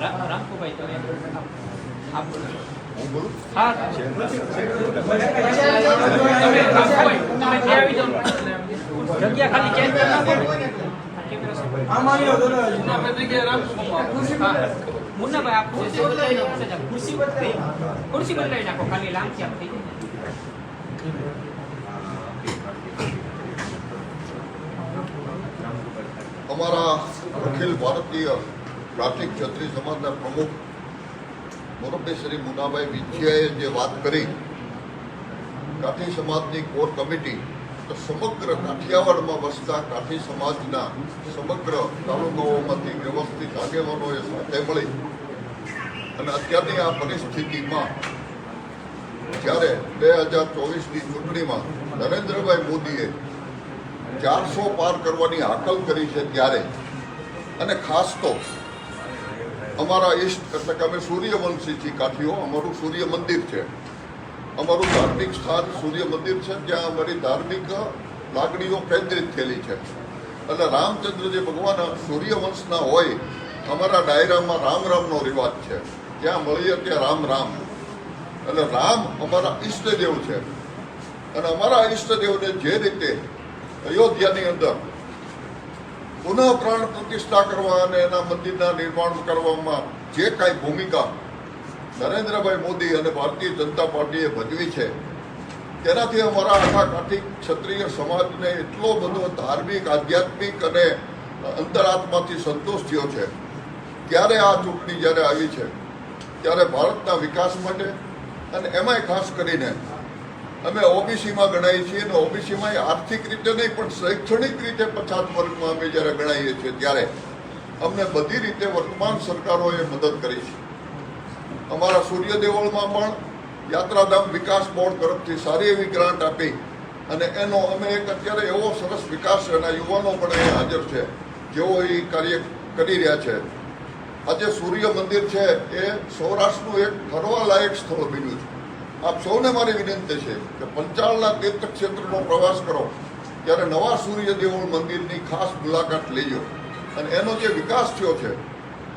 રા- રામકુભાઈ તમે આપ- આપ બોલો. હું બોલું હા તમે રામકુભાઈ, તમે ત્યાં આવી જાઓ ને. જગ્યા ખાલી ચેન્જ કરી નાખો ને. હા. મુન્નાભાઈ આપ ખુરશી બદલાવી નાખો સજા. ખુરશી ખુરશી બદલાવી નાખો ખાલી લાંબી આપ થઈ જાય અમારા અખિલ ભારતીય પ્રાથમિક ક્ષત્રિય સમાજના પ્રમુખ મોરબી શ્રી મુનાભાઈ વિજયાએ જે વાત કરી, કાઠી સમાજની કોર કમિટી સમગ્ર કાઠિયાવાડમાં વસતા કાઠી સમાજના સમગ્ર તાલુકાઓમાંથી વ્યવસ્થિત આગેવાનોએ સાથે મળી અને અત્યારની આ પરિસ્થિતિમાં જ્યારે બે હજાર ચોવીસની ચૂંટણીમાં નરેન્દ્રભાઈ મોદીએ ચારસો પાર કરવાની હાકલ કરી છે ત્યારે, અને ખાસ તો અમારા ઈષ્ટ, એટલે કે અમે સૂર્યવંશી છીએ કાઠીઓ, અમારું સૂર્ય મંદિર છે. અમારું ધાર્મિક સ્થાન સૂર્ય મંદિર છે જ્યાં અમારી ધાર્મિક લાગણીઓ કેન્દ્રિત થયેલી છે. એટલે રામચંદ્ર જે ભગવાન સૂર્યવંશના હોય, અમારા ડાયરામાં રામ રામનો રિવાજ છે. જ્યાં મળીએ ત્યાં રામ રામ. એટલે રામ અમારા ઈષ્ટદેવ છે. અને અમારા ઈષ્ટદેવને જે રીતે અયોધ્યાની અંદર પુનઃ પ્રાણ પ્રતિષ્ઠા કરવા અને એના મંદિરના નિર્માણ કરવામાં જે કાંઈ ભૂમિકા નરેન્દ્રભાઈ મોદી અને ભારતીય જનતા પાર્ટીએ ભજવી છે, તેનાથી અમારા આખા કાઠી ક્ષત્રિય સમાજને એટલો બધો ધાર્મિક, આધ્યાત્મિક અને અંતરાત્માથી સંતોષ થયો છે. ત્યારે આ ચૂંટણી જ્યારે આવી છે, ત્યારે ભારતના વિકાસ માટે અને એમાંય ખાસ કરીને અમે ઓબીસીમાં ગણાઈએ છીએ અને ઓબીસીમાં આર્થિક રીતે નહીં, પણ શૈક્ષણિક રીતે પછાત વર્ગમાં અમે જ્યારે ગણાઈએ છીએ ત્યારે અમને બધી રીતે વર્તમાન સરકારોએ મદદ કરી છે. અમારા સૂર્ય દેવળમાં પણ યાત્રાધામ વિકાસ બોર્ડ તરફથી સારી એવી ગ્રાન્ટ આપી અને એનો અમે એક અત્યારે એવો સરસ વિકાસ એના યુવાનો પણ અહીંયા હાજર છે, જેઓ એ કાર્ય કરી રહ્યા છે. આજે સૂર્ય મંદિર છે, એ સૌરાષ્ટ્રનું એક ફરવા લાયક સ્થળ બન્યું છે. આપ સૌને મારી વિનંતી છે કે પંચાળના તીર્થક્ષેત્રનો પ્રવાસ કરો, ત્યારે નવા સૂર્યદેવ મંદિરની ખાસ મુલાકાત લેજો અને એનો જે વિકાસ થયો છે,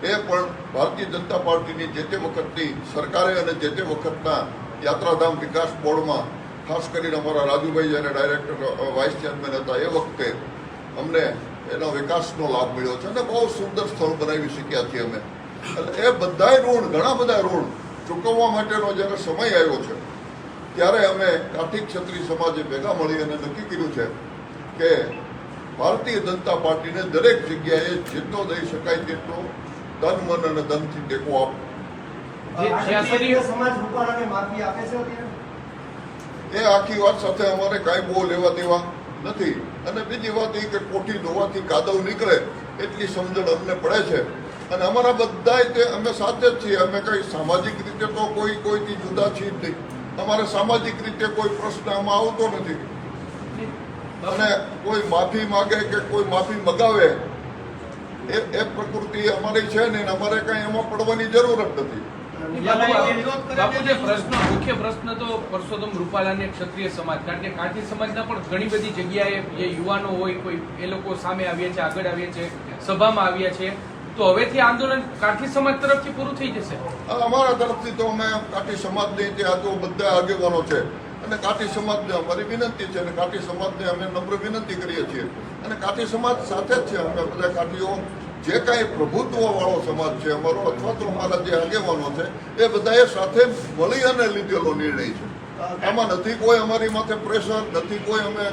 એ પણ ભારતીય જનતા પાર્ટીની જે તે વખતની સરકારે અને જે તે વખતના યાત્રાધામ વિકાસ બોર્ડમાં, ખાસ કરીને અમારા રાજુભાઈ જ્યારે ડાયરેક્ટર વાઇસ ચેરમેન હતા, એ વખતે અમને એનો વિકાસનો લાભ મળ્યો છે અને બહુ સુંદર સ્થળ બનાવી શક્યા છીએ અમે. એટલે એ બધાય ઋણ, ઘણા બધા ઋણ ચૂકવવા માટેનો જ્યારે સમય આવ્યો છે ત્યારે અમે કાઠી ક્ષત્રિય સમાજે ભેગા મળી અને નક્કી કર્યું છે કે ભારતીય જનતા પાર્ટીને દરેક જગ્યાએ જેટલો દઈ શકાય તેટલો તન મન અને ધનથી ટેકો આપો. એ આખી વાત સાથે અમારે કાંઈ બહુ લેવા દેવા નથી. અને બીજી વાત એ કે કોઠી ધોવાથી કાદવ નીકળે એટલી સમજણ અમને પડે છે. અને અમારા બધા અમે સાથે જ છીએ. અમે કઈ સામાજિક રીતે તો કોઈ કોઈથી જુદા છીએ નહીં. અમારે સામાજિક રીતે કોઈ પ્રશ્ન આમાં આવતો નથી. અને કોઈ માફી માગે કે કોઈ માફી મગાવે, એ પ્રકૃતિ અમારી છે ને અમારે કઈ એમાં પડવાની જરૂર જ નથી પ્રશ્ન, મુખ્ય પ્રશ્ન તો પરસોત્તમ રૂપાલાને ક્ષત્રિય સમાજ, કારણ કે કાઠી સમાજના પણ ઘણી બધી જગ્યાએ જે યુવાનો હોય, કોઈ એ લોકો સામે આવ્યા છે, આગળ આવ્યા છે, સભામાં આવ્યા છે. તો હવેથી આંદોલન કાઠી સમાજ તરફથી પૂરું થઈ જશે? અમારા તરફથી તો અમે કાઠી સમાજની ત્યાં તો બધા આગેવાનો છે. અને કાઠી સમાજને અમારી વિનંતી છે અને કાઠી સમાજને અમે નમ્ર વિનંતી કરીએ છીએ. અને કાઠી સમાજ સાથે જ છે અમે બધા કાઠીઓ. જે કાંઈ પ્રભુત્વવાળો સમાજ છે અમારો અથવા તો અમારા જે આગેવાનો છે, એ બધાએ સાથે મળી અને લીધેલો નિર્ણય છે. આમાં નથી કોઈ અમારી માથે પ્રેશર નથી કોઈ અમે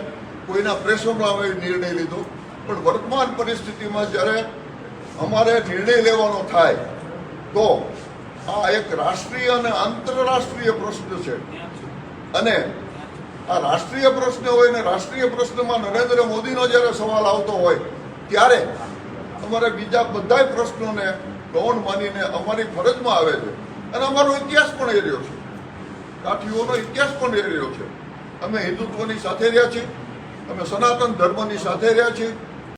કોઈના પ્રેશરમાં અમે નિર્ણય લીધો. પણ વર્તમાન પરિસ્થિતિમાં જ્યારે અમારે નિર્ણય લેવાનો થાય, તો આ એક રાષ્ટ્રીય અને આંતરરાષ્ટ્રીય પ્રશ્ન છે. અને આ રાષ્ટ્રીય પ્રશ્ન હોય ને રાષ્ટ્રીય પ્રશ્નમાં નરેન્દ્ર મોદીનો જ્યારે સવાલ આવતો હોય, ત્યારે અમારે બીજા બધાય પ્રશ્નોને ગૌણ માનીને અમારી ફરજમાં આવે છે. અને અમારો ઇતિહાસ પણ એ રહ્યો છે. કાઠીઓનો ઇતિહાસ પણ એ રહ્યો છે. અમે હિન્દુત્વની સાથે રહ્યા છીએ. અમે સનાતન ધર્મની સાથે રહ્યા છીએ.